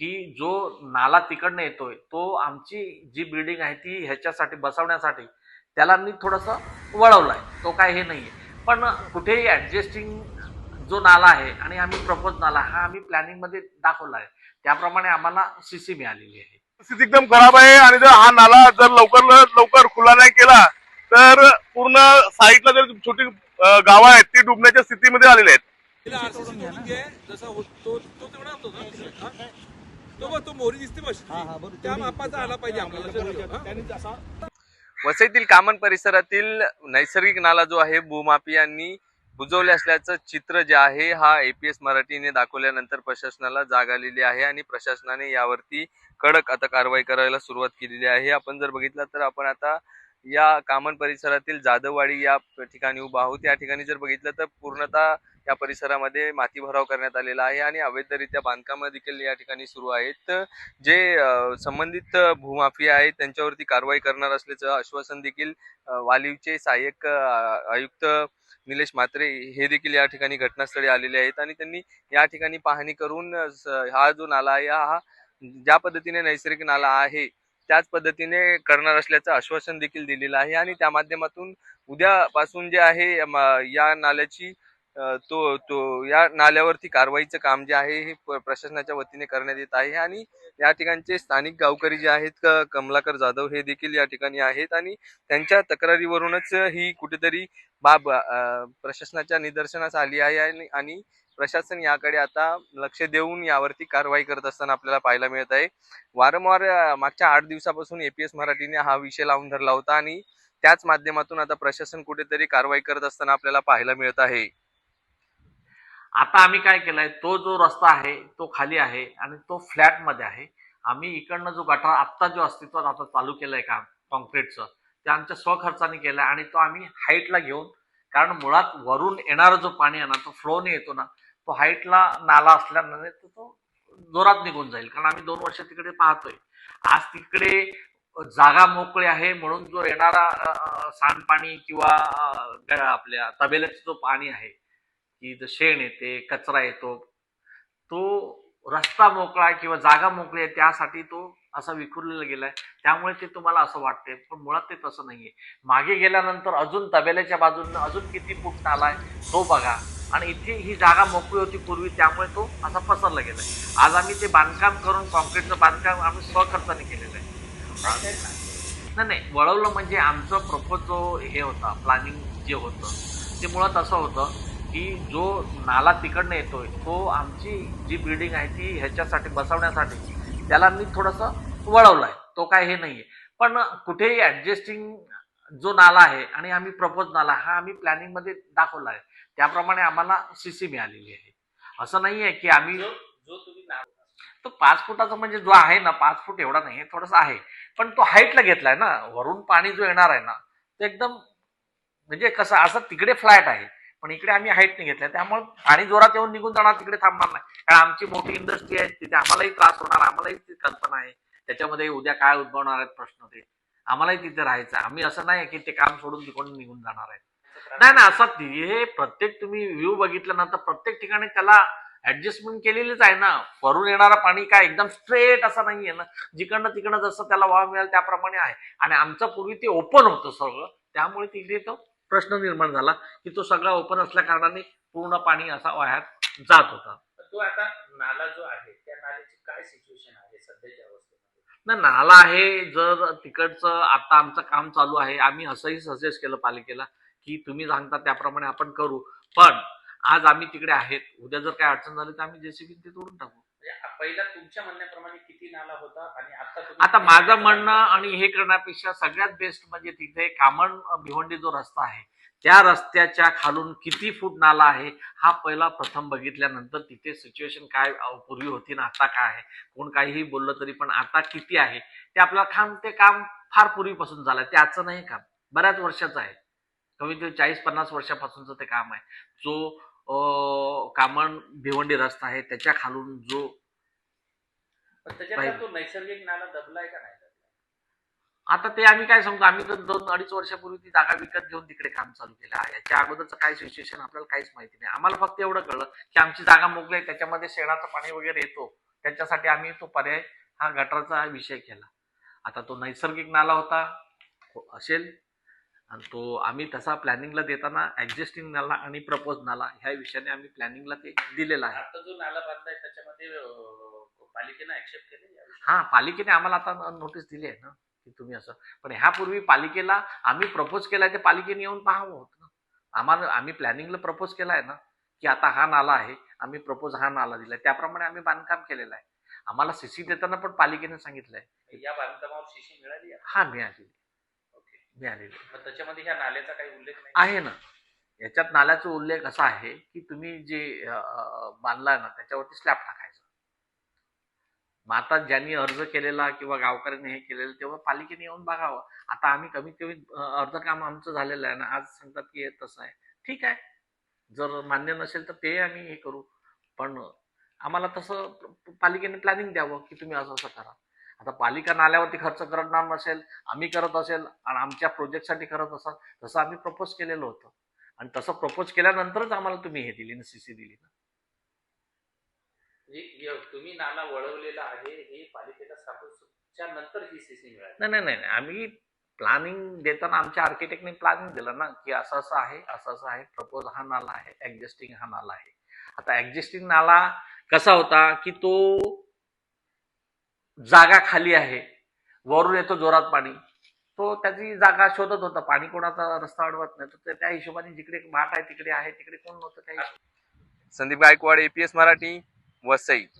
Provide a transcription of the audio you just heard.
की जो नाला तिकडनं येतोय तो आमची जी बिल्डिंग आहे ती ह्याच्यासाठी बसवण्यासाठी त्याला मी थोडंसं वळवलाय. तो काय हे नाहीये. पण कुठेही ऍडजस्टिंग जो नाला आहे आणि आम्ही प्रपोज नाला हा आम्ही प्लॅनिंगमध्ये दाखवला आहे त्याप्रमाणे आम्हाला सीसी मिळालेली आहे. स्थिती एकदम खराब आहे आणि जर हा नाला जर लवकर लवकर खुला नाही केला तर पूर्ण साईडला जर छोटी गावं आहेत ती डुबण्याच्या स्थितीमध्ये आलेली आहेत. तो तो हा? मोहरी दिसते त्या मापाचा आला पाहिजे आपल्याला हा? वसईतील कामन परिसरातील नैसर्गिक नाला जो आहे भूमाफियांनी बुजवले असल्याचं चित्र जे आहे हा एपीएस मराठीने दाखवल्यानंतर प्रशासनाला जाग आलेली आहे आणि प्रशासनाने यावरती कडक आता कारवाई करायला सुरुवात केलेली आहे आपण जर बघितलं तर आपण आता या कामन परिसरातील जाधववाडी या ठिकाणी उभा आहोत या ठिकाणी जर बघितलं तर पूर्णतः या परिसरामध्ये माती भराव करण्यात आलेला आहे आणि अवैधरित्या बांधकामं देखील या ठिकाणी सुरू आहेत. जे संबंधित भूमाफिया आहेत त्यांच्यावरती कारवाई करणार असल्याचं आश्वासन देखील वालीवचे सहाय्यक आयुक्त निलेश म्हात्रे हे देखील या ठिकाणी घटनास्थळी आलेले आहेत आणि त्यांनी या ठिकाणी पाहणी करून हा जो नाला आहे हा ज्या पद्धतीने नैसर्गिक नाला आहे त्याच पद्धतीने करणार असल्याचं आश्वासन देखील दिलेलं आहे आणि त्या माध्यमातून उद्यापासून जे आहे या नाल्याची तो तो या नाल्यावरती कारवाईचं काम जे आहे हे प्रशासनाच्या वतीने करण्यात येत आहे आणि या ठिकाणचे स्थानिक गावकरी जे आहेत कमलाकर जाधव हे देखील या ठिकाणी आहेत आणि त्यांच्या तक्रारीवरूनच ही कुठेतरी बाब प्रशासनाच्या निदर्शनास आली आहे आणि- आणि प्रशासन याकडे आता लक्ष देऊन यावरती कारवाई करत असताना आपल्याला पाहायला मिळत आहे. वारंवार मागच्या आठ दिवसापासून एपीएस मराठीने हा विषय लावून धरला होता आणि त्याच माध्यमातून आता प्रशासन कुठेतरी कारवाई करत असताना आपल्याला पाहायला मिळत आहे. आता आम्ही काय केलंय तो जो रस्ता आहे तो खाली आहे आणि तो फ्लॅटमध्ये आहे. आम्ही इकडनं जो गटार आत्ता जो अस्तित्वात आता चालू केलाय काम कॉन्क्रीटचं ते आमच्या स्वखर्चाने केलंय आणि तो आम्ही हाईटला घेऊन कारण मुळात वरून येणारा जो पाणी आहे ना तो फ्लोने येतो ना तो हाईटला नाला असल्याने तो तो जोरात निघून जाईल. कारण आम्ही दोन वर्ष तिकडे पाहतोय. आज तिकडे जागा मोकळी आहे म्हणून जो येणारा सांडपाणी किंवा आपल्या तबेल्याचं जो पाणी आहे की इथं शेण येते कचरा येतो तो रस्ता मोकळा आहे किंवा जागा मोकळी आहे त्यासाठी तो असा विखुरलेला गेलाय. त्यामुळे ते तुम्हाला असं वाटते पण मुळात ते तसं नाहीये. मागे गेल्यानंतर अजून तबेल्याच्या बाजूनं अजून किती फूट आलाय तो बघा. आणि इथे ही जागा मोकळी होती पूर्वी त्यामुळे तो असा पसरला गेलाय. आज आम्ही ते बांधकाम करून कॉन्क्रीटचं बांधकाम आम्ही स्वखर्चाने केलेलं आहे. नाही नाही वळवलं म्हणजे आमचं प्रपोज जो हे होता प्लॅनिंग जे होतं ते मुळात असं होतं की जो नाला तिकडनं येतोय तो आमची जी बिल्डिंग आहे ती ह्याच्यासाठी बसवण्यासाठी त्याला मी थोडंसं वळवलाय. तो काय हे नाहीये. पण कुठेही ऍडजस्टिंग जो नाला आहे आणि आम्ही प्रपोज नाला हा आम्ही प्लॅनिंगमध्ये दाखवला आहे त्याप्रमाणे आम्हाला सीसी मिळालेली आहे. असं नाहीये की आम्ही जो तुम्ही तो पाच फुटाचा म्हणजे जो आहे ना पाच फूट एवढा नाही थोडासा आहे. पण तो हाईटला घेतलाय ना वरून पाणी जो येणार आहे ना तो एकदम म्हणजे कसं असं तिकडे फ्लॅट आहे. पण इकडे आम्ही हाईटने घेतल्या. त्यामुळे पाणी जोरात येऊन निघून जाणार तिकडे थांबणार नाही. कारण आमची मोठी इंडस्ट्री आहे तिथे आम्हालाही त्रास होणार आम्हालाही ती कल्पना आहे. त्याच्यामध्ये उद्या काय उद्भवणार आहेत प्रश्न ते. आम्हालाही तिथे राहायचं आम्ही असं नाही की ते काम सोडून तिकडून निघून जाणार आहे नाही ना असं हे प्रत्येक तुम्ही व्ह्यू बघितल्यानंतर प्रत्येक ठिकाणी त्याला ऍडजस्टमेंट केलेलीच आहे ना. वरून येणारा पाणी काय एकदम स्ट्रेट असा नाहीये ना. जिकडनं तिकडनं जसं त्याला वाव मिळेल त्याप्रमाणे आहे. आणि आमचं पूर्वी ते ओपन होतं सगळं. त्यामुळे तिकडे तो प्रश्न निर्माण झाला की तो सगळा ओपन असल्या कारणाने पूर्ण पाणी असा वाह्यात जात होता. तो आता नाला जो आहे त्या नाल्याची काय सिच्युएशन आहे सध्याच्या अवस्थेमध्ये? नाही नाला आहे जर तिकडचं आता आमचं काम चालू आहे आम्ही असंही सजेस्ट केलं पालिकेला की तुम्ही सांगता त्याप्रमाणे आपण करू. पण आज आम्ही तिकडे आहेत उद्या जर काय अडचण झाली तर आम्ही जेसीबी ते तोडून टाकू. पहिला तुमच्या म्हणण्याप्रमाणे किती नाला होता आणि आता आता माझं म्हणणं? आणि हे करण्यापेक्षा सगळ्यात बेस्ट म्हणजे तिथे कामण भिवंडी जो रस्ता आहे त्या रस्त्याच्या खालून किती फूट नाला आहे हा पहिला प्रथम बघितल्यानंतर तिथे सिच्युएशन काय पूर्वी होती ना आता काय आहे? कोण काहीही बोललं तरी पण आता किती आहे? ते आपल्याला काम ते काम फार पूर्वीपासून झालंय ते आजचं नाही काम बऱ्याच वर्षाचं आहे. कमीत कमी चाळीस पन्नास वर्षापासूनचं ते काम आहे. जो कामण भिवंडी रस्ता आहे त्याच्या खालून जो पण त्याच्यातला तो नैसर्गिक नाला दबलाय का नाही? आता ते आम्ही काय सांगतो आम्ही तर दोन अडीच वर्षापूर्वी ती जागा विकत घेऊन तिकडे काम चालू केलं आहे. याच्या अगोदरचं काय सिच्युएशन आपल्याला काहीच माहिती नाही. आम्हाला फक्त एवढं कळलं की आमची जागा मोकली आहे त्याच्यामध्ये शेणाचं पाणी वगैरे येतो. त्याच्यासाठी आम्ही तो पर्याय हा गटाराचा विषय केला. आता तो नैसर्गिक नाला होता हो, असेल. आणि तो आम्ही तसा प्लॅनिंगला देताना एक्झिस्टिंग नाला आणि प्रपोज नाला ह्या विषयाने आम्ही प्लॅनिंगला ते दिलेलं आहे. आता जो नाला बांधलाय त्याच्यामध्ये पालिकेनं ऍक्सेप्ट केलं? हा पालिकेने आम्हाला आता नोटीस दिली आहे ना की तुम्ही असं पण ह्यापूर्वी पालिकेला आम्ही प्रपोज केलाय ते पालिकेने येऊन पाहावं होतं ना. आम्हाला आम्ही प्लॅनिंगला प्रपोज केला आहे ना की आता हा नाला आहे आम्ही प्रपोज हा नाला दिलाय. त्याप्रमाणे आम्ही बांधकाम केलेलं आहे. आम्हाला सीसी देताना पण पालिकेने सांगितलंय. या बांधकामावर शिशी मिळाली आहे? हा मिळालेली ओके. मिळालेली त्याच्यामध्ये ह्या नाल्याचा काही उल्लेख नाही? आहे ना. याच्यात नाल्याचा उल्लेख असा आहे की तुम्ही जे अं, बांधलाय ना त्याच्यावरती स्लॅब टाकायचं. मग आता ज्यांनी अर्ज केलेला किंवा गावकऱ्यांनी हे केलेलं तेव्हा पालिकेने येऊन बघावं. आता आम्ही कमीत कमी अर्ध काम आमचं झालेलं आहे ना आज सांगतात की हे तसं आहे. ठीक आहे. जर मान्य नसेल तर ते आम्ही हे करू. पण आम्हाला तसं पालिकेने प्लॅनिंग द्यावं की तुम्ही असं असं करा. आता पालिका नाल्यावरती खर्च करणार नसेल आम्ही करत असेल आणि आमच्या प्रोजेक्टसाठी करत असाल तसं आम्ही प्रपोज केलेलं होतं. आणि तसं प्रपोज केल्यानंतरच आम्हाला तुम्ही हे दिली ना सीसी दिली ना. म्हणजे तुम्ही नाला वळवलेला आहे हे पालिकेला सांगूच्या नंतर ही सीसी मिळाली. नाही नाही नाही नाही. आम्ही प्लॅनिंग देताना आमच्या आर्किटेक्टने प्लॅनिंग दिलं ना की असं असं आहे असं असं आहे प्रपोज हा नाला आहे एक्झिस्टिंग हा नाला आहे. आता एक्झिस्टिंग नाला कसा होता की तो जागा खाली आहे वरून येतो जोरात पाणी. तो त्याची जागा शोधत होता पाणी कोणाचा रस्ता अडवत नाही. तर त्या हिशोबाने जिकडे माठ आहे तिकडे आहे तिकडे कोण नव्हतं त्या हिशोबाने. संदीप गायकवाड एपीएस मराठी. وسيد